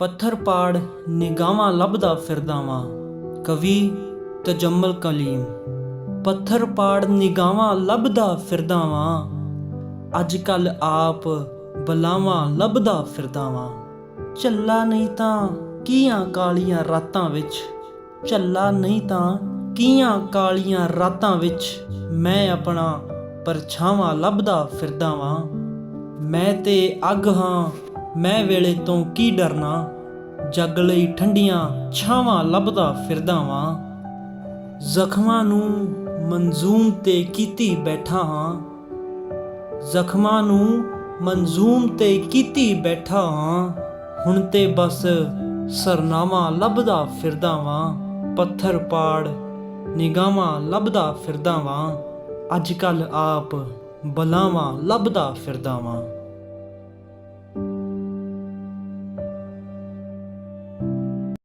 ਪੱਥਰ ਪਾੜ ਨਿਗਾਹਾਂ ਲੱਭਦਾ ਫਿਰਦਾ ਵਾਂ ਕਵੀ ਤਜਮਲ ਕਲੀਮ। ਪੱਥਰ ਪਾੜ ਨਿਗਾਹਾਂ ਲੱਭਦਾ ਫਿਰਦਾ ਵਾਂ ਅੱਜ ਕੱਲ ਆਪ ਬਲਾਵਾਂ ਲੱਭਦਾ ਫਿਰਦਾ ਵਾਂ ਚੱਲਾ ਨਹੀਂ ਤਾਂ ਕੀਆਂ ਕਾਲੀਆਂ ਰਾਤਾਂ ਵਿੱਚ ਚੱਲਾ ਨਹੀਂ ਤਾਂ ਕੀਆਂ ਕਾਲੀਆਂ ਰਾਤਾਂ ਵਿੱਚ ਮੈਂ ਆਪਣਾ ਪਰਛਾਵਾਂ ਲੱਭਦਾ ਫਿਰਦਾ ਵਾਂ ਮੈਂ ਤੇ ਅੱਗ ਹਾਂ ਮੈਂ ਵੇਲੇ ਤੋਂ ਕੀ ਡਰਨਾ? ਜੱਗ ਲਈ ਠੰਡੀਆਂ ਛਾਵਾਂ ਲੱਭਦਾ ਫਿਰਦਾ ਵਾਂ। ਜ਼ਖਮਾਂ ਨੂੰ ਮਨਜ਼ੂਮ ਤੇ ਕੀਤੀ ਬੈਠਾ ਹਾਂ। ਜ਼ਖਮਾਂ ਨੂੰ ਮਨਜ਼ੂਮ ਤੇ ਕੀਤੀ ਬੈਠਾ ਹਾਂ। ਹੁਣ ਤੇ ਬਸ ਸਰਨਾਮਾ ਲੱਭਦਾ ਫਿਰਦਾ ਵਾਂ। ਪੱਥਰ ਪਾੜ ਨਿਗਾਹਾਂ ਲੱਭਦਾ ਫਿਰਦਾ ਵਾਂ। ਅੱਜ ਕੱਲ ਆਪ ਬਲਾਵਾਂ ਲੱਭਦਾ ਫਿਰਦਾ ਵਾਂ।